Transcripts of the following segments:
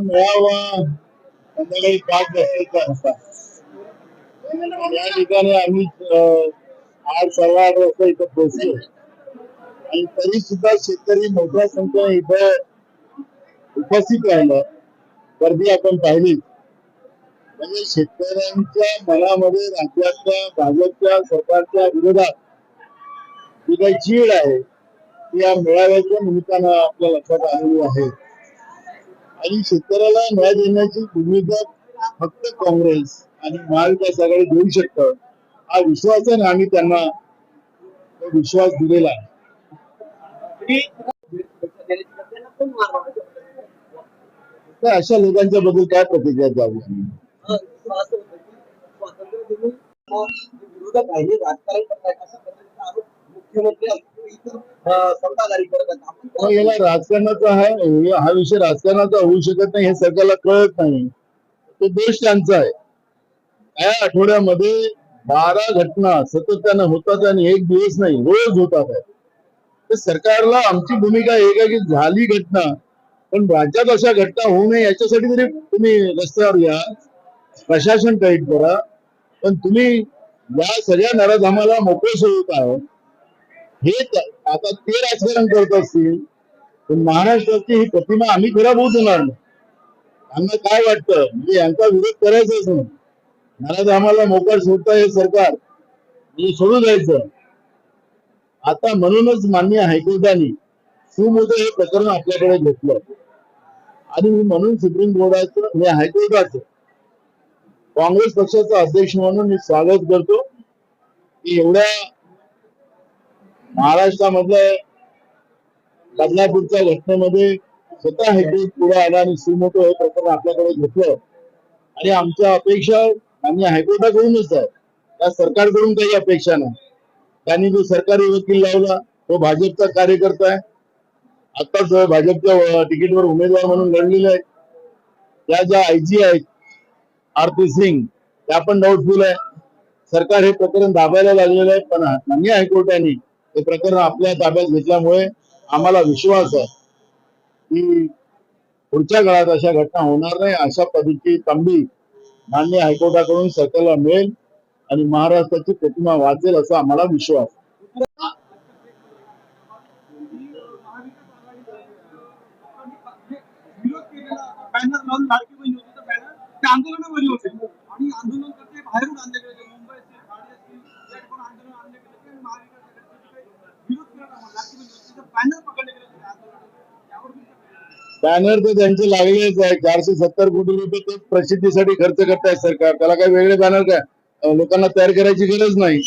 मेळावा. संध्याकाळी पाच होता या ठिकाणी आम्ही आठ सव्वा आठ वाजता इथं पोहोचलो. आणि तरी सुद्धा शेतकरी मोठ्या संख्येने इथं उपस्थित राहिलं. गर्दी आपण पाहिली. म्हणजे शेतकऱ्यांच्या मनामध्ये राज्यातल्या भाजपच्या सरकारच्या विरोधात जी काही चीड आहे ती या मेळाव्याच्या निमित्तानं आपल्या लक्षात आलेली आहे. आणि शेतकऱ्याला न्याय देण्याची भूमिका फक्त काँग्रेस आणि महाविकास आघाडी देऊ शकतं हा विश्वास आहे ना आम्ही त्यांना विश्वास दिलेला आहे. अशा लोकांच्या बद्दल काय प्रतिक्रिया द्यावी विरोधक आहे राजकारण करतायत अशा पद्धतीचा आरोप मुख्यमंत्री आणि आहेत? मग याला राजकारणाचा आहे. हे- हा विषय राजकारणाचा होऊ शकत नाही हे सरकारला कळत नाही. तो दोष त्यांचा आहे. या आठवड्यामध्ये बारा घटना सातत्यानं होतात आणि एक दिवस नाही रोज होतात. आहे तर सरकारला आमची भूमिका एक आहे की झाली घटना पण राज्यात अशा घटना होऊ नये याच्यासाठी तरी तुम्ही रस्त्यावर या. प्रशासन टाईट करा. पण तुम्ही या सगळ्या नराधामाला मोकळे सोडत आहे हे आता ते राजकारण करत असतील पण महाराष्ट्राची ही प्रतिमा आम्ही खराब होऊ देणार नाही. त्यांना काय वाटतं? म्हणजे यांचा विरोध करायचाच नाही. महाराज आम्हाला मोकार सोडता हे सरकार. म्हणजे सोडून सोडू द्यायचं. आता म्हणूनच मान्य हायकोर्टाने सुमोठं हे प्रकरण आपल्याकडे घेतलं. आणि मी म्हणून सुप्रीम कोर्टाचं हे हायकोर्टाचं काँग्रेस पक्षाचा अध्यक्ष म्हणून मी स्वागत करतो. की एवढ्या महाराष्ट्रामधल्या बदलापूरच्या घटनेमध्ये स्वतः हायकोर्ट पुढे आला आणि सुमोटो हे प्रकरण आपल्याकडे घेतलं. आणि आमच्या अपेक्षा आम्ही हायकोर्टाकडूनच आहे. त्या सरकारकडून काही अपेक्षा नाही. त्यांनी जो सरकारी वकील लावला तो भाजपचा कार्यकर्ता आहे. आताच भाजपच्या तिकीटवर उमेदवार म्हणून लढलेले आहेत. त्या ज्या आयजी आहेत आरती सिंग त्या पण डाऊटफुल आहे. सरकार हे प्रकरण दाबायला लागलेलं आहे पण मान्य हायकोर्टाने हे प्रकरण आपल्या ताब्यात घेतल्यामुळे आम्हाला विश्वास आहे की पुढच्या काळात अशा घटना होणार नाही. अशा पद्धतीची तंबी मान्य हायकोर्टाकडून सरकारला मिळेल आणि महाराष्ट्राची प्रतिमा वाचेल असा आम्हाला विश्वास बॅनर लावून बॅनर आंदोलनामध्ये होते. आणि आंदोलन करते बाहेरून आणले गेले होते मुंबईचे ठाणे असतील या ठिकाणी आंदोलन आणले गेले होते आणि महाविकास आघाडीचे काही विरोध केला होता लाडकी बहीण होती बॅनर पकडले गेले होते आंदोलनात त्यावर तुमचं काय? बॅनर तर त्यांचे लागलेच आहे. चारशे सत्तर कोटी रुपये ते प्रसिद्धीसाठी खर्च करतायत सरकार. त्याला काही वेगळे बॅनर काय? लोकांना तयार करायची गरज नाही.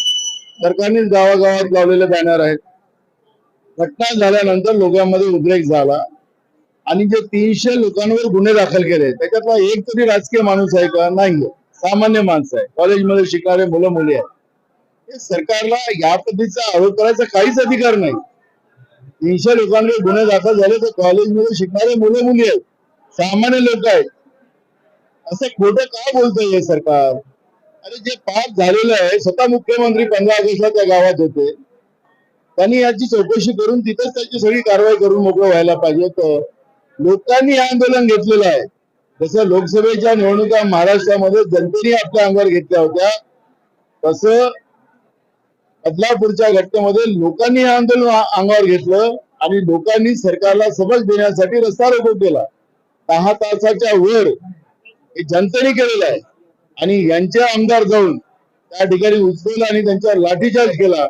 सरकारनेच गावागावात लावलेले बॅनर आहेत. घटना झाल्यानंतर लोकांमध्ये उद्रेक झाला. आणि जे तीनशे लोकांवर गुन्हे दाखल केले त्याच्यातला एक तरी राजकीय माणूस आहे का? नाही सामान्य माणसं आहे. कॉलेजमध्ये शिकणारे मुलं मुली आहेत सरकारला या पद्धतीचा आरोप करायचा काहीच अधिकार नाही. तीनशे लोकांवर गुन्हे दाखल झाले तर कॉलेजमध्ये शिकणारे मुलं मुली आहेत. सामान्य लोक आहेत. असं खोटं का बोलतंय हे सरकार? अरे जे पाप झालेलं आहे स्वतः मुख्यमंत्री पंधरा ऑगस्टला त्या गावात होते. त्यांनी याची चौकशी करून तिथेच त्याची सगळी कारवाई करून मोकळं व्हायला पाहिजे तर लोकांनी हे आंदोलन घेतलेलं आहे. जसं लोकसभेच्या निवडणुका महाराष्ट्रामध्ये जनतेने आपल्या अंगावर घेतल्या होत्या तसं बदलापूरच्या घटनेमध्ये लोकांनी हे आंदोलन अंगावर घेतलं आणि लोकांनी सरकारला सबक देण्यासाठी रस्ता रोको केला. दहा तासाच्या वर हे जनतेने केलेलं आहे. आणि यांचे आमदार जाऊन त्या ठिकाणी उचलला आणि त्यांच्यावर लाठीचार्ज केला.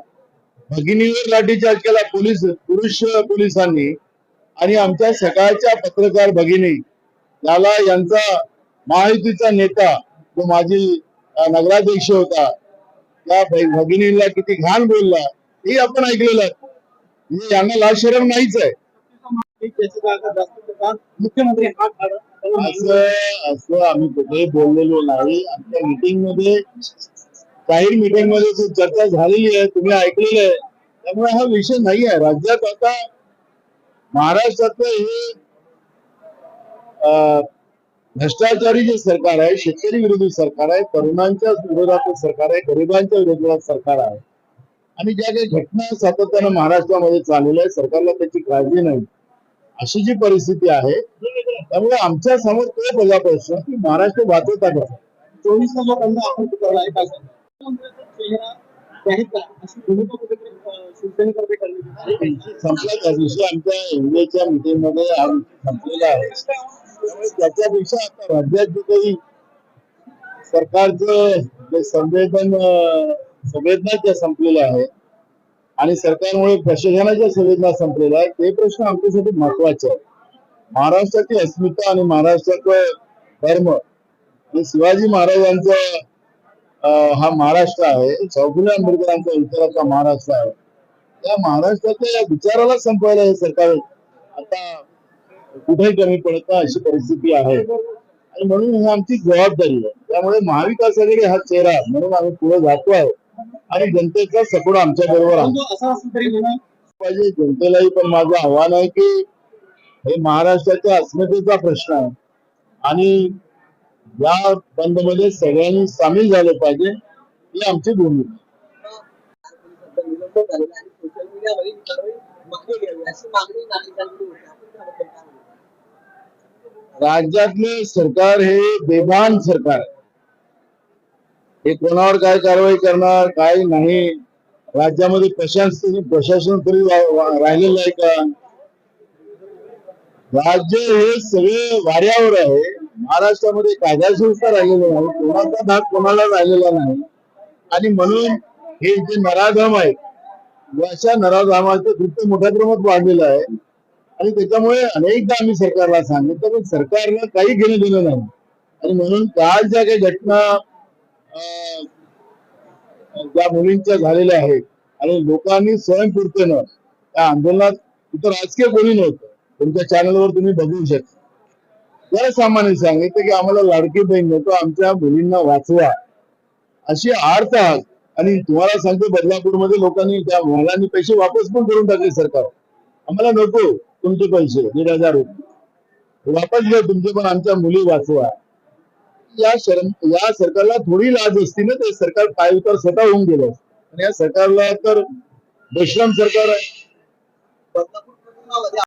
भगिनीवर लाठीचार्ज केला पोलीस पुरुष पोलिसांनी. आणि आमच्या सकाळच्या पत्रकार भगिनी याला यांचा महायुतीचा नेता जो माजी नगराध्यक्ष होता त्या भगिनीला किती घाण बोलला. हे आपण ऐकलेलं आहे. यांना लाज शरम नाहीच आहे. मुख्यमंत्री असं असं आम्ही कुठेही बोललेलो नाही. आमच्या मीटिंगमध्ये काही मीटिंगमध्ये जी चर्चा झालेली आहे. तुम्ही ऐकलेलं आहे. त्यामुळे हा विषय नाही आहे. राज्यात आता महाराष्ट्रातलं हे भ्रष्टाचारी जे सरकार आहे शेतकरी विरोधी सरकार आहे तरुणांच्या विरोधात सरकार आहे गरिबांच्या विरोधात सरकार आहे. आणि ज्या काही घटना सातत्यानं महाराष्ट्रामध्ये चाललेल्या आहेत सरकारला त्याची काळजी नाही. अशी जी परिस्थिती आहे त्यामुळे आमच्यासमोर तो पहिला प्रश्न की महाराष्ट्र वाचवता कसा चोवीस आपण आहे संपला त्या दिवशी आमच्या एनडीएच्या मिटिंगमध्ये संपलेला आहे. त्यामुळे त्याच्यापेक्षा आता राज्यात जे काही सरकारचं जे संवेदन संवेदना ज्या संपलेल्या आहेत आणि सरकारमुळे प्रशासनाच्या संवेदना संपलेल्या आहेत ते प्रश्न आमच्यासाठी महत्त्वाचे आहेत. महाराष्ट्राची अस्मिता आणि महाराष्ट्राचं धर्म हे शिवाजी महाराजांचा हा महाराष्ट्र आहे शाहू आंबेडकरांचा विचाराचा महाराष्ट्र आहे. त्या महाराष्ट्राच्या विचाराला संपवायला हे सरकार आता कुठेही कमी पडत नाही अशी परिस्थिती आहे. आणि म्हणून ही आमची जबाबदारी आहे. त्यामुळे महाविकास आघाडी हा चेहरा म्हणून आम्ही पुढे जातो आहोत. आणि जनतेचा सपोर्ट आमच्या बरोबर आहे. पाहिजे जनतेलाही पण माझं आव्हान आहे की हे महाराष्ट्राच्या अस्मितेचा प्रश्न आहे. आणि या बंदमध्ये सगळ्यांनी सामील झालं पाहिजे ही आमची भूमिका आहे. सोशल घ्यावी अशी मागणी होती आपण त्याबद्दल काय म्हणता? राज्यातले सरकार हे बेभान सरकार हे कोणावर काय कारवाई करणार काय नाही राज्यामध्ये प्रशासन प्रशासन तरी राहिलेलं आहे का? राज्य हे सगळे वाऱ्यावर आहे. महाराष्ट्रामध्ये कायदासुव्यवस्था राहिलेली नाही कोणाचा भाग कोणाला राहिलेला नाही. आणि म्हणून हे जे नराधाम आहेत अशा नराधामाचं कृत्य मोठ्या प्रमाणात वाढलेलं आहे. आणि त्याच्यामुळे अनेकदा आम्ही सरकारला सांगितलं पण सरकारनं काही घेणं दिलं नाही. आणि म्हणून काल ज्या काही घटना ज्या मुलींच्या झालेल्या आहेत आणि लोकांनी स्वयंपूर्तीनं त्या आंदोलनात तिथं राजकीय कोणी नव्हतं. तुमच्या चॅनलवर तुम्ही बघू शकता. सर्वसामान्य सामान्य सांगितलं की आम्हाला लाडकी बहीण नव्हतो आमच्या मुलींना वाचवा. अशी आर्त आहात. आणि तुम्हाला सांगतो बदलापूरमध्ये लोकांनी त्या महिलांनी पैसे वापस पण करून टाकले सरकार. आम्हाला नको. तुमचे पैसे दीड हजार रुपये. वापस घ्या तुमचे पण आमच्या मुली वाचवा. या शरम या सरकारला थोडी लाज असती ना ते सरकार पायउतार स्वतः होऊन गेलं आणि या सरकारला तर बेश्रम सरकार आहे.